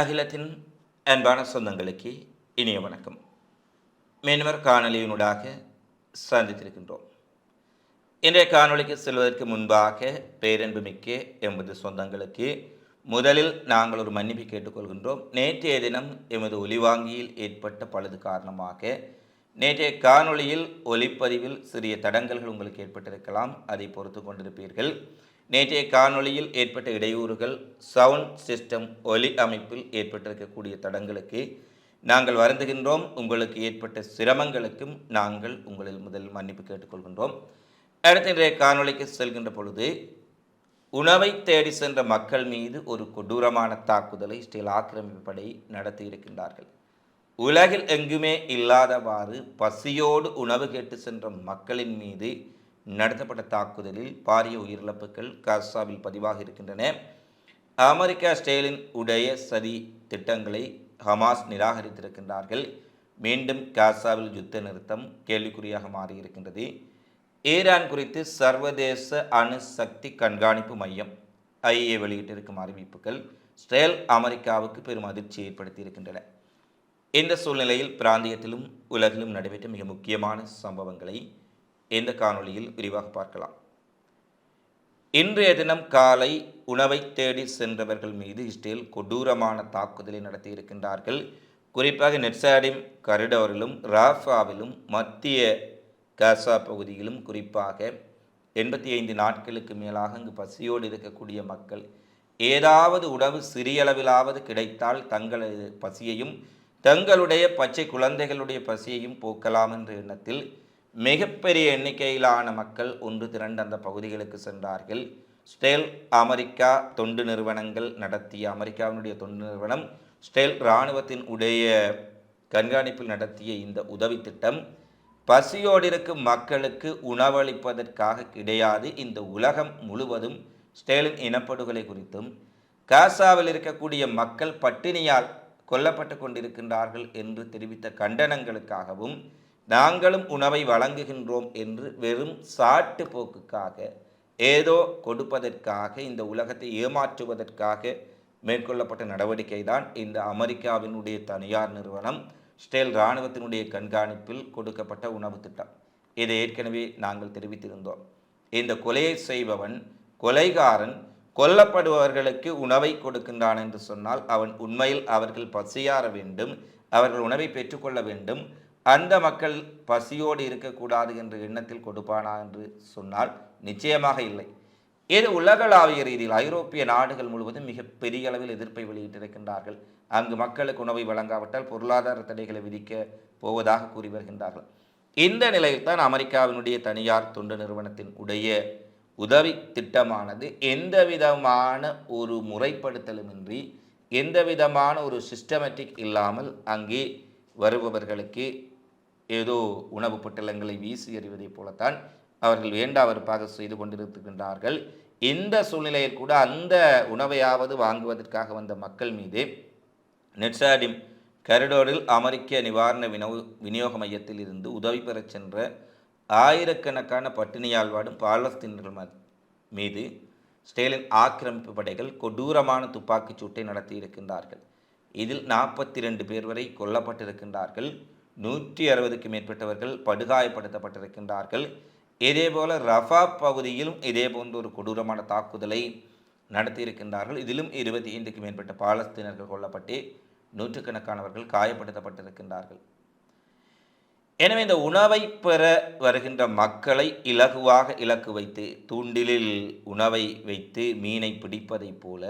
அகிலத்தின் அன்பான சொந்தங்களுக்கு இனிய வணக்கம். மீனவர் காணொலியினூடாக சந்தித்திருக்கின்றோம். இன்றைய காணொலிக்கு செல்வதற்கு முன்பாக பேரன்புமிக்க எமது சொந்தங்களுக்கு முதலில் நாங்கள் ஒரு மன்னிப்பு கேட்டுக்கொள்கின்றோம். நேற்றைய தினம் எமது ஒலிவாங்கியில் ஏற்பட்ட பழுது காரணமாக நேற்றைய காணொளியில் ஒலிப்பதிவில் சிறிய தடங்கல்கள் உங்களுக்கு ஏற்பட்டிருக்கலாம். அதை பொறுத்து கொண்டிருப்பீர்கள். நேற்றைய காணொளியில் ஏற்பட்ட இடையூறுகள் சவுண்ட் சிஸ்டம் ஒலி அமைப்பில் ஏற்பட்டிருக்கக்கூடிய தடங்களுக்கு நாங்கள் வருந்துகின்றோம். உங்களுக்கு ஏற்பட்ட சிரமங்களுக்கும் நாங்கள் உங்களில் முதல் மன்னிப்பு கேட்டுக்கொள்கின்றோம். அடுத்த இன்றைய காணொளிக்கு செல்கின்ற பொழுது உணவை தேடி சென்ற மக்கள் மீது ஒரு கொடூரமான தாக்குதலை ஸ்டீல் ஆக்கிரமிப்பு படை நடத்தி இருக்கின்றார்கள். உலகில் எங்குமே இல்லாதவாறு பசியோடு உணவு கேட்டு சென்ற மக்களின் மீது நடத்தப்பட்ட தாக்குதலில் பாரிய உயிரிழப்புகள் காசாவில் பதிவாக இருக்கின்றன. அமெரிக்கா ஸ்டெயிலின் உடைய சதி திட்டங்களை ஹமாஸ் நிராகரித்திருக்கின்றார்கள். மீண்டும் காசாவில் யுத்த நிறுத்தம் கேள்விக்குறியாக மாறியிருக்கின்றது. ஈரான் குறித்து சர்வதேச அணுசக்தி கண்காணிப்பு மையம் ஐஏ வெளியிட்டிருக்கும் அறிவிப்புகள் ஸ்டேல் அமெரிக்காவுக்கு பெரும் அதிர்ச்சி ஏற்படுத்தியிருக்கின்றன. இந்த சூழ்நிலையில் பிராந்தியத்திலும் உலகிலும் நடைபெற்ற மிக முக்கியமான சம்பவங்களை இந்த காணொளியில் விரிவாக பார்க்கலாம். இன்றைய தினம் காலை உணவை தேடி சென்றவர்கள் மீது இஸ்ரேல் கொடூரமான தாக்குதலை நடத்தியிருக்கின்றார்கள். குறிப்பாக நெட்சாடிம் கரிடோரிலும் ராஃபாவிலும் மத்திய காசா பகுதியிலும் குறிப்பாக எண்பத்தி ஐந்து நாட்களுக்கு மேலாக அங்கு பசியோடு இருக்கக்கூடிய மக்கள் ஏதாவது உணவு சிறியளவிலாவது கிடைத்தால் தங்களது பசியையும் தங்களுடைய பச்சை குழந்தைகளுடைய பசியையும் போக்கலாம் என்ற எண்ணத்தில் மிகப்பெரிய எண்ணிக்கையிலான மக்கள் ஒன்று திரண்டு அந்த பகுதிகளுக்கு சென்றார்கள். ஸ்டேல் அமெரிக்கா தொண்டு நிறுவனங்கள் நடத்திய அமெரிக்காவினுடைய தொண்டு நிறுவனம் ஸ்டேல் இராணுவத்தின் உடைய கண்காணிப்பில் நடத்திய இந்த உதவி திட்டம் பசியோடு இருக்கும் மக்களுக்கு உணவளிப்பதற்காக கிடையாது. இந்த உலகம் முழுவதும் ஸ்டேலின் இனப்படுகொலை குறித்தும் காசாவில் இருக்கக்கூடிய மக்கள் பட்டினியால் கொல்லப்பட்டு கொண்டிருக்கின்றார்கள் என்று தெரிவித்த கண்டனங்களுக்காகவும் நாங்களும் உணவை வழங்குகின்றோம் என்று வெறும் சாட்டு போக்குக்காக ஏதோ கொடுப்பதற்காக இந்த உலகத்தை ஏமாற்றுவதற்காக மேற்கொள்ளப்பட்ட நடவடிக்கை தான் இந்த அமெரிக்காவினுடைய தனியார் நிறுவனம் ஸ்டேல் இராணுவத்தினுடைய கண்காணிப்பில் கொடுக்கப்பட்ட உணவு திட்டம். இதை ஏற்கனவே நாங்கள் தெரிவித்திருந்தோம். இந்த கொலையை செய்பவன் கொலைகாரன் கொல்லப்படுபவர்களுக்கு உணவை கொடுக்கின்றான் என்று சொன்னால் அவன் உண்மையில் அவர்கள் பசியாற வேண்டும் அவர்கள் உணவை பெற்றுக்கொள்ள வேண்டும் அந்த மக்கள் பசியோடு இருக்கக்கூடாது என்ற எண்ணத்தில் கொடுப்பானா என்று சொன்னால் நிச்சயமாக இல்லை. இது உலகளாவிய ரீதியில் ஐரோப்பிய நாடுகள் முழுவதும் மிக பெரிய அளவில் எதிர்ப்பை வெளியிட்டிருக்கின்றார்கள். அங்கு மக்களுக்கு உணவை வழங்காவிட்டால் பொருளாதார தடைகளை விதிக்க போவதாக கூறி வருகின்றார்கள். இந்த நிலையில் தான் அமெரிக்காவினுடைய தனியார் தொண்டு நிறுவனத்தின் உடைய உதவி திட்டமானது எந்த விதமான ஒரு முறைப்படுத்தலுமின்றி எந்த விதமான ஒரு சிஸ்டமேட்டிக் இல்லாமல் அங்கே வருபவர்களுக்கு ஏதோ உணவு பட்டலங்களை வீசி எறிவதைப் போலத்தான் அவர்கள் வேண்டா வெறுப்பாக செய்து கொண்டிருக்கின்றார்கள். இந்த சூழ்நிலையில் கூட அந்த உணவையாவது வாங்குவதற்காக வந்த மக்கள் மீது நெட்சாடிம் கரிடோரில் அமெரிக்க நிவாரண வினோ விநியோக மையத்தில் இருந்து உதவி பெறச் சென்ற ஆயிரக்கணக்கான பட்டினியால் வாடும் பாலஸ்தீனர்கள் மீது ஸ்டேலின் ஆக்கிரமிப்பு படைகள் கொடூரமான துப்பாக்கிச் சூட்டை நடத்தியிருக்கின்றார்கள். இதில் நாற்பத்தி ரெண்டு பேர் வரை கொல்லப்பட்டிருக்கின்றார்கள். நூற்றி அறுபதுக்கு மேற்பட்டவர்கள் படுகாயப்படுத்தப்பட்டிருக்கின்றார்கள். இதேபோல ரஃபா பகுதியிலும் இதே போன்ற ஒரு கொடூரமான தாக்குதலை நடத்தியிருக்கின்றார்கள். இதிலும் இருபத்தி ஐந்துக்கு மேற்பட்ட பாலஸ்தீனர்கள் கொல்லப்பட்டு நூற்றுக்கணக்கானவர்கள் காயப்படுத்தப்பட்டிருக்கின்றார்கள். எனவே இந்த உணவை பெற வருகின்ற மக்களை இலகுவாக இலக்கு வைத்து தூண்டிலில் உணவை வைத்து மீனை பிடிப்பதைப் போல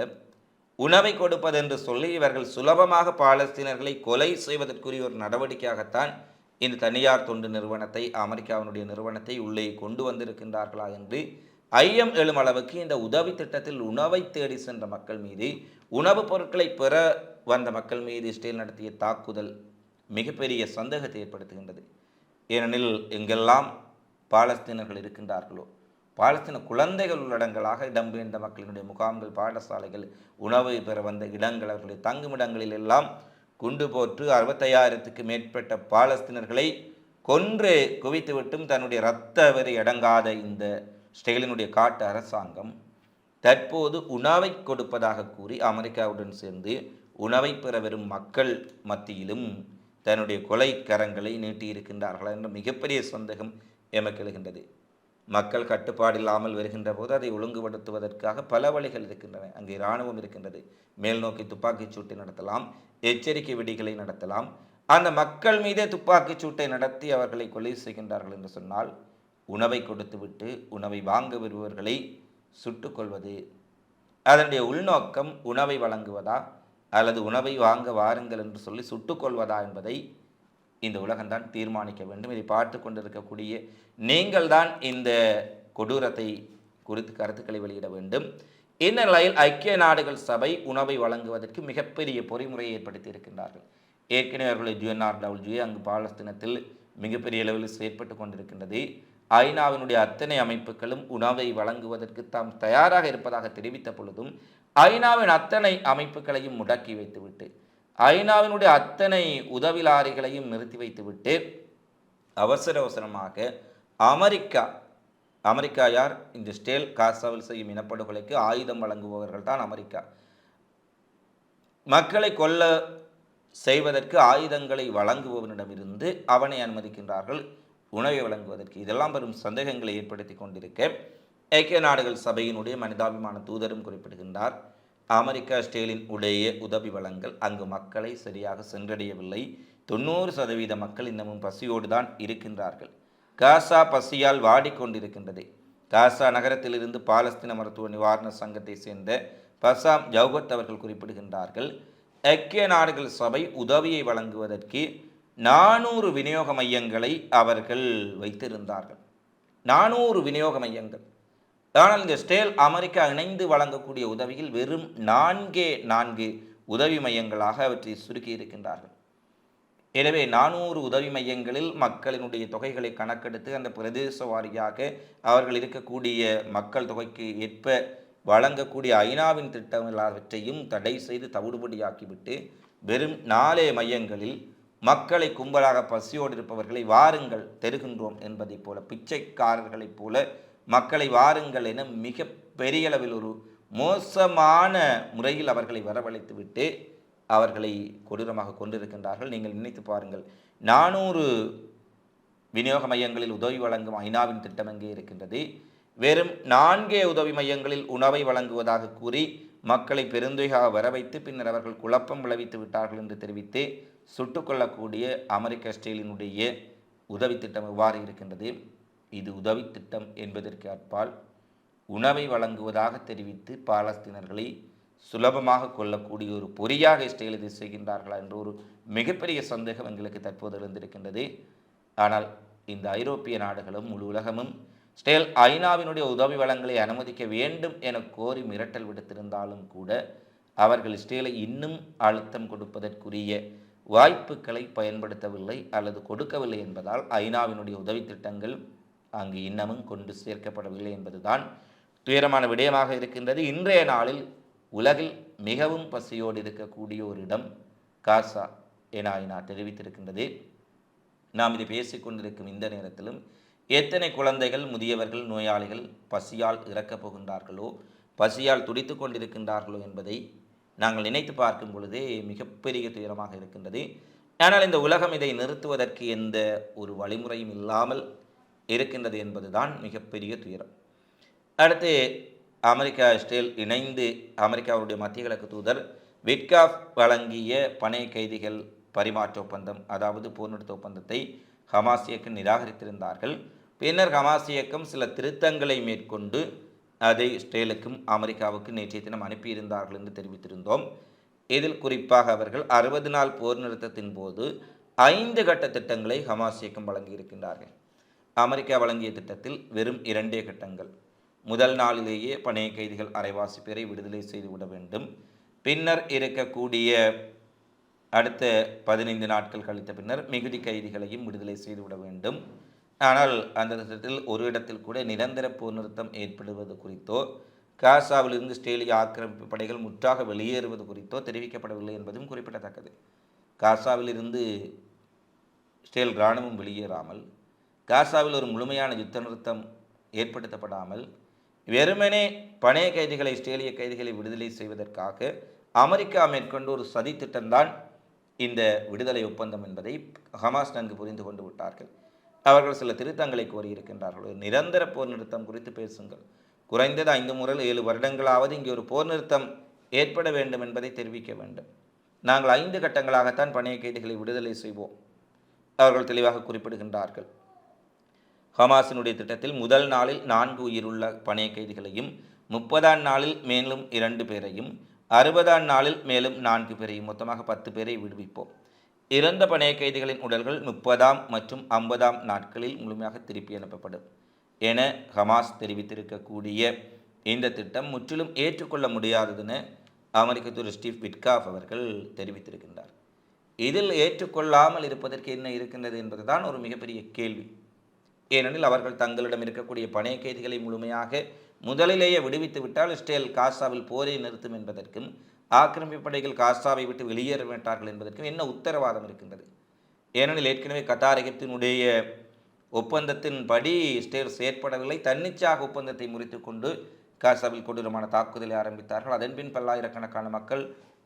உணவை கொடுப்பதென்று சொல்லி இவர்கள் சுலபமாக பாலஸ்தீனர்களை கொலை செய்வதற்குரிய ஒரு நடவடிக்கையாகத்தான் இந்த தனியார் தொண்டு நிறுவனத்தை அமெரிக்காவினுடைய நிறுவனத்தை உள்ளே கொண்டு வந்திருக்கின்றார்களா என்று ஐயம் எழும் அளவுக்கு இந்த உதவி திட்டத்தில் உணவை தேடி சென்ற மக்கள் மீது உணவுப் பொருட்களை பெற வந்த மக்கள் மீது இஸ்ரேல் நடத்திய தாக்குதல் மிகப்பெரிய சந்தேகத்தை ஏற்படுத்துகின்றது. ஏனெனில் எங்கெல்லாம் பாலஸ்தீனர்கள் இருக்கின்றார்களோ பாலஸ்தீன குழந்தைகள் உள்ளடங்களாக இடம்பெயர்ந்த மக்களினுடைய முகாம்கள் பாடசாலைகள் உணவை பெற வந்த இடங்கள் அவர்களுடைய தங்குமிடங்களில் எல்லாம் குண்டு போற்று அறுபத்தையாயிரத்துக்கு மேற்பட்ட பாலஸ்தீனர்களை கொன்று குவித்துவிட்டும் தன்னுடைய இரத்த வரி அடங்காத இந்த ஸ்டெயிலினுடைய காட்டு அரசாங்கம் தற்போது உணவை கொடுப்பதாக கூறி அமெரிக்காவுடன் சேர்ந்து உணவை பெற வரும் மக்கள் மத்தியிலும் தன்னுடைய கொலை கரங்களை நீட்டியிருக்கின்றார்களா என்ற மிகப்பெரிய சந்தேகம் எமக்கு எழுகின்றது. மக்கள் கட்டுப்பாடு இல்லாமல் வருகின்ற போது அதை ஒழுங்குபடுத்துவதற்காக பல வழிகள் இருக்கின்றன. அங்கே இராணுவம் இருக்கின்றது. மேல் நோக்கி துப்பாக்கிச் சூட்டை நடத்தலாம். எச்சரிக்கை வெடிகளை நடத்தலாம். அந்த மக்கள் மீதே துப்பாக்கிச் சூட்டை நடத்தி அவர்களை கொலை செய்கின்றார்கள் என்று சொன்னால் உணவை கொடுத்துவிட்டு உணவை வாங்க வருபவர்களை சுட்டுக்கொள்வது அதனுடைய உள்நோக்கம் உணவை வழங்குவதா அல்லது உணவை வாங்க வாருங்கள் என்று சொல்லி சுட்டுக்கொள்வதா என்பதை இந்த உலகம்தான் தீர்மானிக்க வேண்டும். இதை பார்த்து கொண்டிருக்கக்கூடிய நீங்கள் தான் இந்த கொடூரத்தை குறித்து கருத்துக்களை வெளியிட வேண்டும். இந்த நிலையில் ஐக்கிய நாடுகள் சபை உணவை வழங்குவதற்கு மிகப்பெரிய பொறிமுறையை ஏற்படுத்தி இருக்கின்றார்கள். ஏற்கனவே அவர்கள் ஜிஎன்ஆர் டபிள்யூ அங்கு பாலஸ்தீனத்தில் மிகப்பெரிய அளவில் செயற்பட்டு கொண்டிருக்கின்றது. ஐநாவினுடைய அத்தனை அமைப்புகளும் உணவை வழங்குவதற்கு தாம் தயாராக இருப்பதாக தெரிவித்த பொழுதும் ஐநாவின் அத்தனை அமைப்புகளையும் முடக்கி வைத்துவிட்டு ஐநாவினுடைய அத்தனை உதவிலாரிகளையும் நிறுத்தி வைத்துவிட்டு அவசர அவசரமாக அமெரிக்கா அமெரிக்கா யார்? இந்த ஸ்டேல் காசாவில் செய்யும் இனப்படுகொலைக்கு ஆயுதம் வழங்குபவர்கள் தான் அமெரிக்கா. மக்களை கொல்ல செய்வதற்கு ஆயுதங்களை வழங்குபவனிடமிருந்து அவனை அனுமதிக்கின்றார்கள் உணவை வழங்குவதற்கு. இதெல்லாம் பெரும் சந்தேகங்களை ஏற்படுத்தி கொண்டிருக்க ஐக்கிய நாடுகள் சபையினுடைய மனிதாபிமான தூதரும் குறிப்பிடுகின்றார். அமெரிக்கா ஸ்டேலின் உடைய உதவி வளங்கள் அங்கு மக்களை சரியாக சென்றடையவில்லை. தொண்ணூறு சதவீத மக்கள் இன்னமும் பசியோடு தான் இருக்கின்றார்கள். காசா பசியால் வாடிக்கொண்டிருக்கின்றது. காசா நகரத்திலிருந்து பாலஸ்தீன மருத்துவ நிவாரண சங்கத்தை சேர்ந்த பசாம் ஜவுகத் அவர்கள் குறிப்பிடுகின்றார்கள் ஐக்கிய நாடுகள் சபை உதவியை வழங்குவதற்கு நானூறு விநியோக மையங்களை அவர்கள் வைத்திருந்தார்கள். நானூறு விநியோக மையங்கள். ஆனால் இந்த ஸ்டேல் அமெரிக்கா இணைந்து வழங்கக்கூடிய உதவியில் வெறும் நான்கே நான்கு உதவி மையங்களாக அவற்றை சுருக்கி இருக்கின்றார்கள். எனவே நானூறு உதவி மையங்களில் மக்களினுடைய தொகைகளை கணக்கெடுத்து அந்த பிரதேச வாரியாக அவர்கள் இருக்கக்கூடிய மக்கள் தொகைக்கு ஏற்ப வழங்கக்கூடிய ஐநாவின் திட்டமில்லாவற்றையும் தடை செய்து தவிடுபடியாக்கிவிட்டு வெறும் நாலே மையங்களில் மக்களை கும்பலாக பசியோடு இருப்பவர்களை வாருங்கள் தெருகின்றோம் என்பதைப் போல பிச்சைக்காரர்களைப் போல மக்களை வாருங்கள் என மிக பெரிய அளவில் ஒரு மோசமான முறையில் அவர்களை வரவழைத்து விட்டு அவர்களை கொடூரமாக கொண்டிருக்கின்றார்கள் நீங்கள் நினைத்து பாருங்கள் நானூறு விநியோக மையங்களில் உதவி வழங்கும் ஐநாவின் திட்டம் எங்கே இருக்கின்றது? வெறும் நான்கே உதவி மையங்களில் உணவை வழங்குவதாக கூறி மக்களை பெருந்தொகையாக வரவைத்து பின்னர் அவர்கள் குழப்பம் விளைவித்து விட்டார்கள் என்று தெரிவித்து சுட்டுக்கொள்ளக்கூடிய அமெரிக்க ஸ்டீலினுடைய உதவி திட்டம் இவ்வாறு இருக்கின்றது? இது உதவி திட்டம் என்பதற்கு அப்பால் உணவை வழங்குவதாக தெரிவித்து பாலஸ்தீனர்களை சுலபமாக கொள்ளக்கூடிய ஒரு பொறியாக இஸ்ரேல் இதை செய்கின்றார்களா என்ற ஒரு மிகப்பெரிய சந்தேகம் எங்களுக்கு தற்போது எழுந்திருக்கின்றது. ஆனால் இந்த ஐரோப்பிய நாடுகளும் முழு உலகமும் ஸ்டேல் ஐநாவினுடைய உதவி வளங்களை அனுமதிக்க வேண்டும் என கோரி மிரட்டல் விடுத்திருந்தாலும் கூட அவர்கள் இஸ்ரேலை இன்னும் அழுத்தம் கொடுப்பதற்குரிய வாய்ப்புகளை பயன்படுத்தவில்லை அல்லது கொடுக்கவில்லை என்பதால் ஐநாவினுடைய உதவி திட்டங்கள் அங்கு இன்னமும் கொண்டு சேர்க்கப்படவில்லை என்பதுதான் துயரமான விடயமாக இருக்கின்றது. இன்றைய நாளில் உலகில் மிகவும் பசியோடு இருக்கக்கூடிய ஒரு இடம் காசா என ஐநா தெரிவித்திருக்கின்றது. நாம் இதை பேசிக்கொண்டிருக்கும் இந்த நேரத்திலும் எத்தனை குழந்தைகள் முதியவர்கள் நோயாளிகள் பசியால் இறக்கப் போகின்றார்களோ பசியால் துடித்து கொண்டிருக்கின்றார்களோ என்பதை நாங்கள் நினைத்து பார்க்கும் பொழுதே மிகப்பெரிய துயரமாக இருக்கின்றது. ஆனால் இந்த உலகம் இதை நிறுத்துவதற்கு எந்த ஒரு வழிமுறையும் இல்லாமல் இருக்கின்றது என்பதுதான் மிகப்பெரிய துயரம். அடுத்து அமெரிக்கா இஸ்ரேல் இணைந்து அமெரிக்காவுடைய மத்திய கிழக்கு தூதர் விட்காஃப் வழங்கிய பனை கைதிகள் பரிமாற்ற ஒப்பந்தம் அதாவது போர் நிறுத்த ஒப்பந்தத்தை ஹமாஸ் இயக்கம் நிராகரித்திருந்தார்கள். பின்னர் ஹமாஸ் இயக்கம் சில திருத்தங்களை மேற்கொண்டு அதை இஸ்ரேலுக்கும் அமெரிக்காவுக்கும் நேற்றைய தினம் அனுப்பியிருந்தார்கள் என்று தெரிவித்திருந்தோம். இதில் குறிப்பாக அவர்கள் அறுபது நாள் போர் நிறுத்தத்தின் போது ஐந்து கட்ட திட்டங்களை ஹமாஸ் இயக்கம் வழங்கியிருக்கின்றார்கள். அமெரிக்கா வழங்கிய திட்டத்தில் வெறும் இரண்டே கட்டங்கள். முதல் நாளிலேயே பணைய கைதிகள் அரைவாசி பேரை விடுதலை செய்துவிட வேண்டும். பின்னர் இருக்கக்கூடிய அடுத்த பதினைந்து நாட்கள் கழித்த பின்னர் மிகுதி கைதிகளையும் விடுதலை செய்துவிட வேண்டும். ஆனால் அந்த திட்டத்தில் ஒரு இடத்தில் கூட நிரந்தர போர் நிறுத்தம் ஏற்படுவது குறித்தோ காசாவிலிருந்து ஸ்டேலிய ஆக்கிரமிப்பு படைகள் முற்றாக வெளியேறுவது குறித்தோ தெரிவிக்கப்படவில்லை என்பதும் குறிப்பிடத்தக்கது. காசாவிலிருந்து ஸ்டேல் இராணுவம் வெளியேறாமல் காசாவில் ஒரு முழுமையான யுத்த நிறுத்தம் ஏற்படுத்தப்படாமல் வெறுமனே பணைய கைதிகளை இஸ்ரேலிய கைதிகளை விடுதலை செய்வதற்காக அமெரிக்கா மேற்கொண்டு ஒரு சதி திட்டம்தான் இந்த விடுதலை ஒப்பந்தம் என்பதை ஹமாஸ் நன்கு புரிந்து கொண்டு விட்டார்கள். அவர்கள் சில திருத்தங்களை கோரியிருக்கின்றார்கள். ஒரு நிரந்தர போர் நிறுத்தம் குறித்து பேசுங்கள். குறைந்தது ஐந்து முறை ஏழு வருடங்களாவது இங்கே ஒரு போர் நிறுத்தம் ஏற்பட வேண்டும் என்பதை தெரிவிக்க வேண்டும். நாங்கள் ஐந்து கட்டங்களாகத்தான் பணைய கைதிகளை விடுதலை செய்வோம். அவர்கள் தெளிவாக குறிப்பிடுகின்றார்கள். ஹமாஸினுடைய திட்டத்தில் முதல் நாளில் நான்கு உயிருள்ள பணைய கைதிகளையும் முப்பதாம் நாளில் மேலும் இரண்டு பேரையும் அறுபதாம் நாளில் மேலும் நான்கு பேரையும் மொத்தமாக பத்து பேரை விடுவிப்போம். இறந்த பணைய கைதிகளின் உடல்கள் முப்பதாம் மற்றும் ஐம்பதாம் நாட்களில் முழுமையாக திருப்பி அனுப்பப்படும் என ஹமாஸ் தெரிவித்திருக்கக்கூடிய இந்த திட்டம் முற்றிலும் ஏற்றுக்கொள்ள முடியாததென அமெரிக்க தூர் ஸ்டீவ் விட்காஃப் அவர்கள் தெரிவித்திருக்கின்றார். இதில் ஏற்றுக்கொள்ளாமல் இருப்பதற்கு என்ன இருக்கின்றது என்பதுதான் ஒரு மிகப்பெரிய கேள்வி. ஏனெனில் அவர்கள் தங்களிடம் இருக்கக்கூடிய பணைய கைதிகளை முழுமையாக முதலிலேயே விடுவித்து விட்டால் இஸ்ரேல் காசாவில் போரை நிறுத்தும் என்பதற்கும் ஆக்கிரமிப்பு படைகள் காசாவை விட்டு வெளியேற மாட்டார்கள் என்பதற்கும் என்ன உத்தரவாதம் இருக்கின்றது? ஏனெனில் ஏற்கனவே கத்தார் எகிப்தினுடைய ஒப்பந்தத்தின்படி இஸ்ரேல் செயற்படவில்லை. தன்னிச்சாக ஒப்பந்தத்தை முறித்துக்கொண்டு காசாவில் கொடூரமான தாக்குதலை ஆரம்பித்தார்கள். அதன்பின் பல்லாயிரக்கணக்கான மக்கள்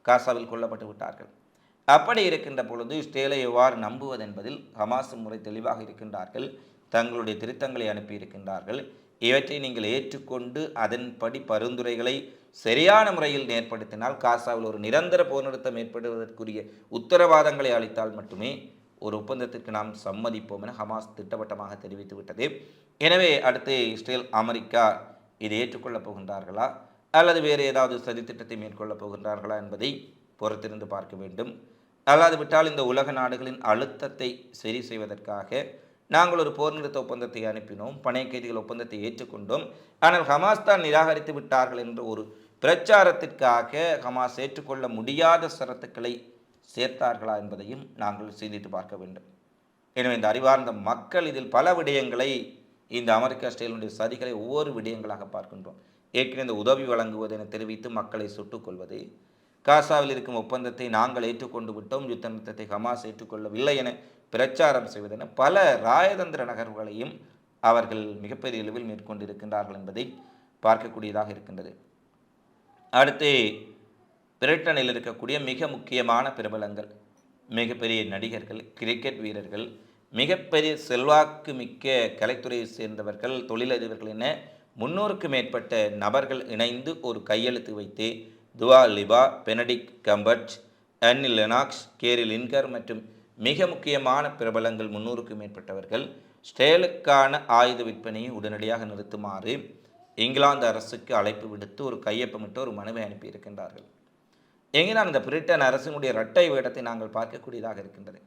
காசாவில் கொல்லப்பட்டு விட்டார்கள். அப்படி இருக்கின்ற பொழுது இஸ்ரேலை எவ்வாறு நம்புவதென்பதில் ஹமாஸ் முறை தெளிவாக இருக்கின்றார்கள். தங்களுடைய திருத்தங்களை அனுப்பியிருக்கின்றார்கள். இவற்றை நீங்கள் ஏற்றுக்கொண்டு அதன்படி பரிந்துரைகளை சரியான முறையில் ஏற்படுத்தினால் காசாவில் ஒரு நிரந்தர போர் நிறுத்தம் ஏற்படுவதற்குரிய உத்தரவாதங்களை அளித்தால் மட்டுமே ஒரு ஒப்பந்தத்திற்கு நாம் சம்மதிப்போம் என ஹமாஸ் திட்டவட்டமாக தெரிவித்து விட்டது. எனவே அடுத்து இஸ்ரேல் அமெரிக்கா இதை ஏற்றுக்கொள்ளப் போகின்றார்களா? அல்லது வேறு ஏதாவது சதித்திட்டத்தை மேற்கொள்ளப் போகின்றார்களா என்பதை பொறுத்திருந்து பார்க்க வேண்டும். அல்லாது விட்டால் இந்த உலக நாடுகளின் அழுத்தத்தை சரி செய்வதற்காக நாங்கள் ஒரு போர் நிறுத்த ஒப்பந்தத்தை அனுப்பினோம். பணைய கைதிகள் ஒப்பந்தத்தை ஏற்றுக்கொண்டோம். ஆனால் ஹமாஸ் தான் நிராகரித்து விட்டார்கள் என்ற ஒரு பிரச்சாரத்திற்காக ஹமாஸ் ஏற்றுக்கொள்ள முடியாத சரத்துக்களை சேர்த்தார்களா என்பதையும் நாங்கள் சிந்தித்து பார்க்க வேண்டும். எனவே இந்த அறிவார்ந்த மக்கள் இதில் பல விடயங்களை இந்த அமெரிக்கா ஸ்டைலுடைய சதிகளை ஒவ்வொரு விடயங்களாக பார்க்கின்றோம். ஏற்கனவே இந்த உதவி வழங்குவது என தெரிவித்து மக்களை சுட்டுக்கொள்வது காசாவில் இருக்கும் ஒப்பந்தத்தை நாங்கள் ஏற்றுக்கொண்டு விட்டோம் யுத்த நிறுத்தத்தை ஹமாஸ் ஏற்றுக்கொள்ளவில்லை என பிரச்சாரம் செய்வதென பல ராயதந்திர நகர்வுகளையும் அவர்கள் மிகப்பெரிய அளவில் மேற்கொண்டிருக்கின்றார்கள் என்பதை பார்க்கக்கூடியதாக இருக்கின்றது. அடுத்து பிரிட்டனில் இருக்கக்கூடிய மிக முக்கியமான பிரபலங்கள் மிகப்பெரிய நடிகர்கள் கிரிக்கெட் வீரர்கள் மிகப்பெரிய செல்வாக்கு மிக்க கலைத்துறையை சேர்ந்தவர்கள் தொழிலதிபர்கள் என முன்னூறுக்கு மேற்பட்ட நபர்கள் இணைந்து ஒரு கையெழுத்து வைத்து Dua Lipa Benedict Cumberbatch Annie Lennox Gary Lineker மற்றும் மிக முக்கியமான பிரபலங்கள் முன்னூறுக்கும் மேற்பட்டவர்கள் ஸ்டேலுக்கான ஆயுத விற்பனையை உடனடியாக நிறுத்துமாறு இங்கிலாந்து அரசுக்கு அழைப்பு விடுத்து ஒரு கையொப்பமிட்டு ஒரு மனுவை அனுப்பியிருக்கின்றார்கள். எங்கினால் இந்த பிரிட்டன் அரசினுடைய இரட்டை வேடத்தை நாங்கள் பார்க்கக்கூடியதாக இருக்கின்றது.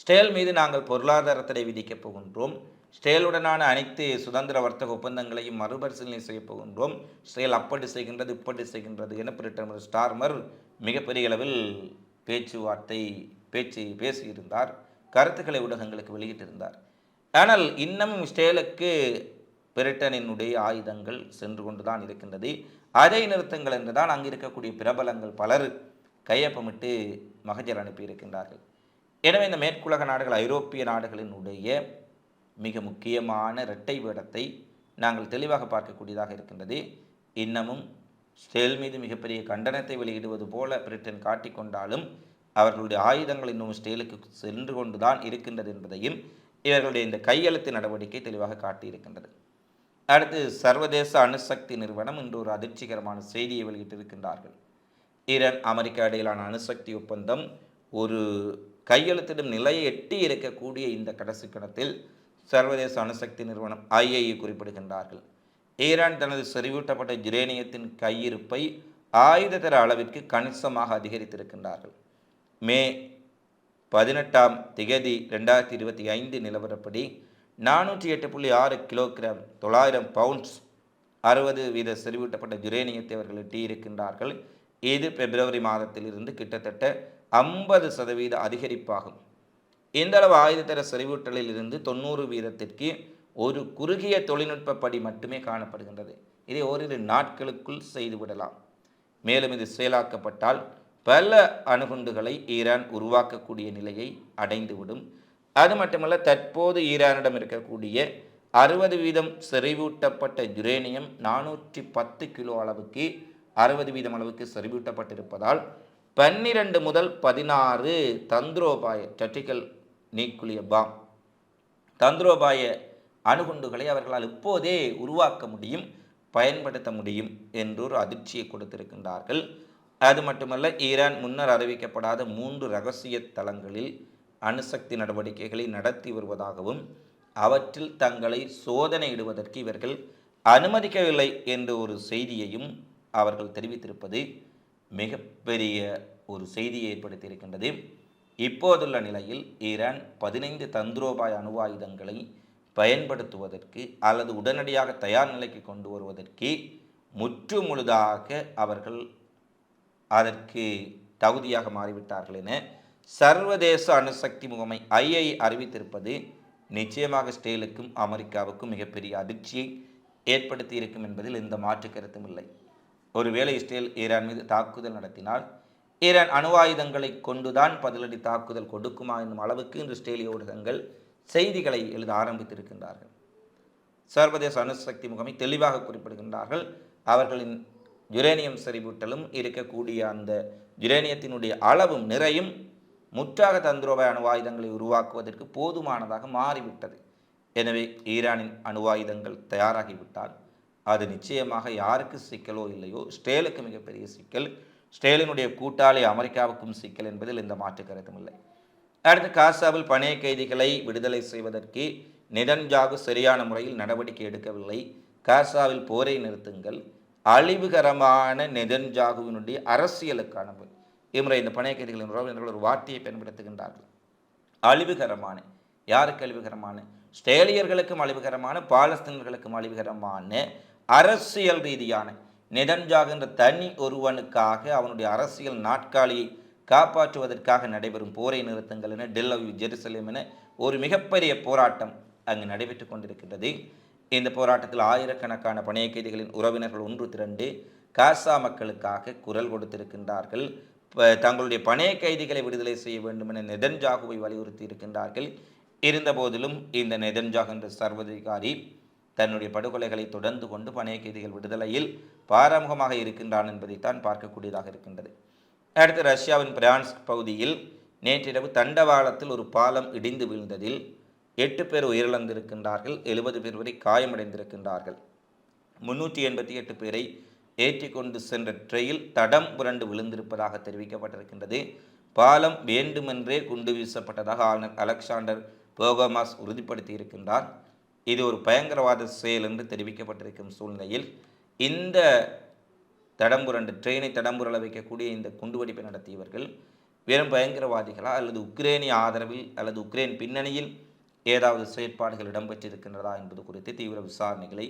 ஸ்டேல் மீது நாங்கள் பொருளாதார தடை விதிக்கப் போகின்றோம். ஸ்டேலுடனான அனைத்து சுதந்திர வர்த்தக ஒப்பந்தங்களையும் மறுபரிசீலனை செய்யப் போகின்றோம். ஸ்டேல் அப்படி செய்கின்றது இப்படி செய்கின்றது என பிரிட்டன் ஸ்டார்மர் மிகப்பெரிய அளவில் பேச்சுவார்த்தை பேச்சு பேசியிருந்தார் கருத்துக்களை ஊடகங்களுக்கு வெளியிட்டிருந்தார். ஆனால் இன்னமும் ஸ்டேலுக்கு பிரிட்டனினுடைய ஆயுதங்கள் சென்று கொண்டுதான் இருக்கின்றது. அதை நிறுத்துங்கள் என்றுதான் அங்கு இருக்கக்கூடிய பிரபலங்கள் பலர் கையொப்பமிட்டு மகஜர் அனுப்பியிருக்கின்றார்கள். எனவே இந்த மேற்குலக நாடுகள் ஐரோப்பிய நாடுகளினுடைய மிக முக்கியமான இரட்டை வேடத்தை நாங்கள் தெளிவாக பார்க்கக்கூடியதாக இருக்கின்றது. இன்னமும் ஸ்டேல் மீது மிகப்பெரிய கண்டனத்தை வெளியிடுவது போல பிரிட்டன் காட்டிக்கொண்டாலும் அவர்களுடைய ஆயுதங்கள் இன்னும் ஸ்டேலுக்கு சென்று கொண்டுதான் இருக்கின்றது என்பதையும் இவர்களுடைய இந்த கையெழுத்து நடவடிக்கை தெளிவாக காட்டியிருக்கின்றது. அடுத்து சர்வதேச அணுசக்தி நிறுவனம் இன்று ஒரு அதிர்ச்சிகரமான செய்தியை வெளியிட்டிருக்கின்றார்கள். ஈரான் அமெரிக்கா இடையிலான அணுசக்தி ஒப்பந்தம் ஒரு கையெழுத்திடும் நிலையை எட்டி இருக்கக்கூடிய இந்த கடைசி கணத்தில் சர்வதேச அணுசக்தி நிறுவனம் ஐஏஇ குறிப்பிடுகின்றார்கள். ஈரான் தனது செறிவூட்டப்பட்ட ஜுரேனியத்தின் கையிருப்பை ஆயுத தர அளவிற்கு கணிசமாக அதிகரித்திருக்கின்றார்கள். மே பதினெட்டாம் திகதி ரெண்டாயிரத்தி இருபத்தி ஐந்து நிலவரப்படி நானூற்றி எட்டு புள்ளி ஆறு கிலோகிராம் தொள்ளாயிரம் பவுண்ட்ஸ் அறுபது வீத செறிவூட்டப்பட்ட யுரேனியத்தை அவர்கள் எட்டியிருக்கின்றார்கள். இது பிப்ரவரி மாதத்திலிருந்து கிட்டத்தட்ட ஐம்பது சதவீத அதிகரிப்பாகும். இந்த அளவு ஆயுதத்தர செறிவூட்டலில் இருந்து தொண்ணூறு வீதத்திற்கு ஒரு குறுகிய தொழில்நுட்ப படி மட்டுமே காணப்படுகின்றது. இதை ஓரிரு நாட்களுக்குள் செய்துவிடலாம். மேலும் இது செயலாக்கப்பட்டால் பல அணுகுண்டுகளை ஈரான் உருவாக்கக்கூடிய நிலையை அடைந்துவிடும். அது மட்டுமல்ல தற்போது ஈரானிடம் இருக்கக்கூடிய அறுபது வீதம் செறிவூட்டப்பட்ட யுரேனியம் நானூற்றி பத்து கிலோ அளவுக்கு அறுபது வீதம் அளவுக்கு செறிவூட்டப்பட்டிருப்பதால் பன்னிரண்டு முதல் பதினாறு தந்திரோபாய டட்டிக்கல் நீக்குலிய பாம் தந்திரோபாய அணுகுண்டுகளை அவர்களால் இப்போதே உருவாக்க முடியும் பயன்படுத்த முடியும் என்றொரு அதிர்ச்சியை கொடுத்திருக்கின்றார்கள். அது மட்டுமல்ல ஈரான் முன்னர் அறிவிக்கப்படாத மூன்று ரகசிய தளங்களில் அணுசக்தி நடவடிக்கைகளை நடத்தி வருவதாகவும் அவற்றில் தங்களை சோதனையிடுவதற்கு இவர்கள் அனுமதிக்கவில்லை என்ற ஒரு செய்தியையும் அவர்கள் தெரிவித்திருப்பது மிகப்பெரிய ஒரு செய்தியை ஏற்படுத்தியிருக்கின்றது. இப்போதுள்ள நிலையில் ஈரான் பதினைந்து தந்திரோபாய அணு ஆயுதங்களை பயன்படுத்துவதற்கு அல்லது உடனடியாக தயார் நிலைக்கு கொண்டு வருவதற்கு முற்று முழுதாக அவர்கள் அதற்கு தகுதியாக மாறிவிட்டார்கள் என சர்வதேச அணுசக்தி முகமை ஐஐ அறிவித்திருப்பது நிச்சயமாக ஸ்டேலுக்கும் அமெரிக்காவுக்கும் மிகப்பெரிய அதிர்ச்சியை ஏற்படுத்தி இருக்கும் என்பதில் எந்த மாற்று கருத்தும் இல்லை. ஒருவேளை இஸ்ரேல் ஈரான் மீது தாக்குதல் நடத்தினால் ஈரான் அணுவாயுதங்களை கொண்டுதான் பதிலடி தாக்குதல் கொடுக்குமா என்னும் அளவுக்கு இன்று இஸ்ரேலிய ஊடகங்கள் செய்திகளை எழுத ஆரம்பித்திருக்கின்றார்கள். சர்வதேச அணுசக்தி முகமை தெளிவாக குறிப்பிடுகின்றார்கள். அவர்களின் யுரேனியம் செறிவூட்டலும் இருக்கக்கூடிய அந்த யுரேனியத்தினுடைய அளவும் நிறையும் முற்றாக தந்திரோபாய அணு ஆயுதங்களை உருவாக்குவதற்கு போதுமானதாக மாறிவிட்டது. எனவே ஈரானின் அணு ஆயுதங்கள் தயாராகிவிட்டால் அது நிச்சயமாக யாருக்கு சிக்கலோ இல்லையோ ஸ்டேலுக்கு மிகப்பெரிய சிக்கல். ஸ்டேலினுடைய கூட்டாளி அமெரிக்காவுக்கும் சிக்கல் என்பதில் எந்த மாற்று கருத்தும் இல்லை. அடுத்து காசாவில் பணைய கைதிகளை விடுதலை செய்வதற்கு நிதன்ஜாகு சரியான முறையில் நடவடிக்கை எடுக்கவில்லை. காசாவில் போரை நிறுத்துங்கள். அழிவுகரமான நெதன்ஜாகுவினுடைய அரசியலுக்கானது இம்முறை இந்த பணையக்கைதிகளின் உறவினர்கள் ஒரு வார்த்தையை பயன்படுத்துகின்றார்கள். அழிவுகரமான யாருக்கு அழிவுகரமான? ஸ்டேலியர்களுக்கும் அழிவுகரமான பாலஸ்தீனர்களுக்கும் அழிவுகரமான அரசியல் ரீதியான நெதன்ஜாக் என்ற தனி ஒருவனுக்காக அவனுடைய அரசியல் நாட்காலியை காப்பாற்றுவதற்காக நடைபெறும் போரை நிறுத்துங்கள் என டெல்லவி ஜெருசலேம் என ஒரு மிகப்பெரிய போராட்டம் அங்கு நடைபெற்று கொண்டிருக்கின்றது. இந்த போராட்டத்தில் ஆயிரக்கணக்கான பணைய கைதிகளின் உறவினர்கள் ஒன்று திரண்டு காசா மக்களுக்காக குரல் கொடுத்திருக்கின்றார்கள். தங்களுடைய பணைய கைதிகளை விடுதலை செய்ய வேண்டும் என நெதன்ஜாகுவை வலியுறுத்தி இருக்கின்றார்கள். இருந்தபோதிலும் இந்த நெதன்ஜாக் என்ற சர்வதிகாரி தன்னுடைய படுகொலைகளை தொடர்ந்து கொண்டு பணைய கைதிகள் விடுதலையில் பாரமுகமாக இருக்கின்றான் என்பதைத்தான் பார்க்கக்கூடியதாக இருக்கின்றது. அடுத்து ரஷ்யாவின் பிரான்ஸ் பகுதியில் நேற்றிரவு தண்டவாளத்தில் ஒரு பாலம் இடிந்து வீழ்ந்ததில் எட்டு பேர் உயிரிழந்திருக்கின்றார்கள் எழுபது பேர் வரை காயமடைந்திருக்கின்றார்கள். முன்னூற்றி எண்பத்தி எட்டு பேரை ஏற்றி கொண்டு சென்ற ட்ரெயில் தடம் புரண்டு விழுந்திருப்பதாக தெரிவிக்கப்பட்டிருக்கின்றது. பாலம் வேண்டுமென்றே குண்டு வீசப்பட்டதாக ஆளுநர் அலெக்சாண்டர் போகோமாஸ் உறுதிப்படுத்தி இருக்கின்றார் இது ஒரு பயங்கரவாத செயல் என்று தெரிவிக்கப்பட்டிருக்கும் சூழ்நிலையில் இந்த தடம்புரண்டு ட்ரெயினை தடம்புரள வைக்கக்கூடிய இந்த குண்டுவெடிப்பை நடத்தியவர்கள் வெறும் பயங்கரவாதிகளா அல்லது உக்ரைனிய ஆதரவில் அல்லது உக்ரைன் பின்னணியில் ஏதாவது செயற்பாடுகள் இடம்பெற்றிருக்கின்றதா என்பது குறித்து தீவிர விசாரணைகளை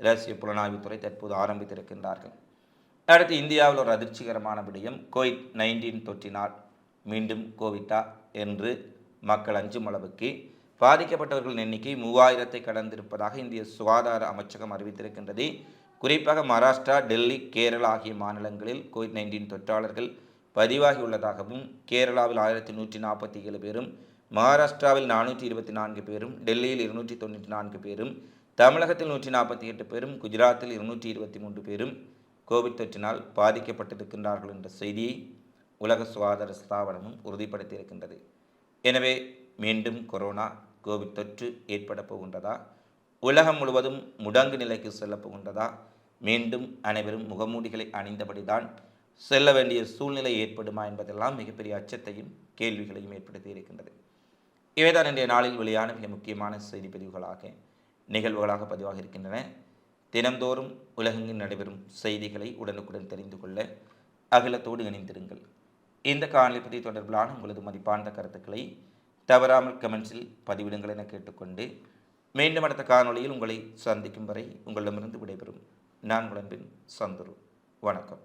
ரகசிய புலனாய்வுத்துறை தற்போது ஆரம்பித்திருக்கின்றார்கள். அடுத்து இந்தியாவில் ஒரு அதிர்ச்சிகரமான விடயம் கோவிட் நைன்டீன் தொற்றினால் மீண்டும் கோவிட்டா என்று மக்கள் அஞ்சும் அளவுக்கு பாதிக்கப்பட்டவர்களின் எண்ணிக்கை மூவாயிரத்தை கடந்திருப்பதாக இந்திய சுகாதார அமைச்சகம் அறிவித்திருக்கின்றது. குறிப்பாக மகாராஷ்டிரா டெல்லி கேரளா ஆகிய மாநிலங்களில் கோவிட் நைன்டீன் தொற்றாளர்கள் பதிவாகியுள்ளதாகவும் கேரளாவில் ஆயிரத்தி நூற்றி நாற்பத்தி ஏழு பேரும் மகாராஷ்டிராவில் நானூற்றி இருபத்தி நான்கு பேரும் டெல்லியில் இருநூற்றி தொண்ணூற்றி நான்கு பேரும் தமிழகத்தில் நூற்றி நாற்பத்தி எட்டு பேரும் குஜராத்தில் இருநூற்றி இருபத்தி மூன்று பேரும் கோவிட் தொற்றினால் பாதிக்கப்பட்டிருக்கின்றார்கள் என்ற செய்தியை உலக சுகாதார ஸ்தாபனமும் உறுதிப்படுத்தியிருக்கின்றது எனவே மீண்டும் கொரோனா கோவிட் தொற்று ஏற்பட போகின்றதா? உலகம் முழுவதும் முடங்கு நிலைக்கு செல்லப் போகின்றதா? மீண்டும் அனைவரும் முகமூடிகளை அணிந்தபடிதான் செல்ல வேண்டிய சூழ்நிலை ஏற்படுமா என்பதெல்லாம் மிகப்பெரிய அச்சத்தையும் கேள்விகளையும் ஏற்படுத்தி இருக்கின்றது. இவைதான் இன்றைய நாளில் வெளியான மிக முக்கியமான செய்தி பதிவுகளாக நிகழ்வுகளாக பதிவாக இருக்கின்றன. தினந்தோறும் உலகெங்கில் நடைபெறும் செய்திகளை உடனுக்குடன் தெரிந்து கொள்ள அகிலத்தோடு இணைந்திருங்கள். இந்த காணொலி பதிவு தொடர்பிலான உங்களது மதிப்பார்ந்த கருத்துக்களை தவறாமல் கமெண்ட்ஸில் பதிவிடுங்கள் என கேட்டுக்கொண்டு மீண்டும் அடுத்த காணொளியில் உங்களை சந்திக்கும் வரை உங்களிடமிருந்து விடைபெறும். நான் உடன்பின் சந்துரு. வணக்கம்.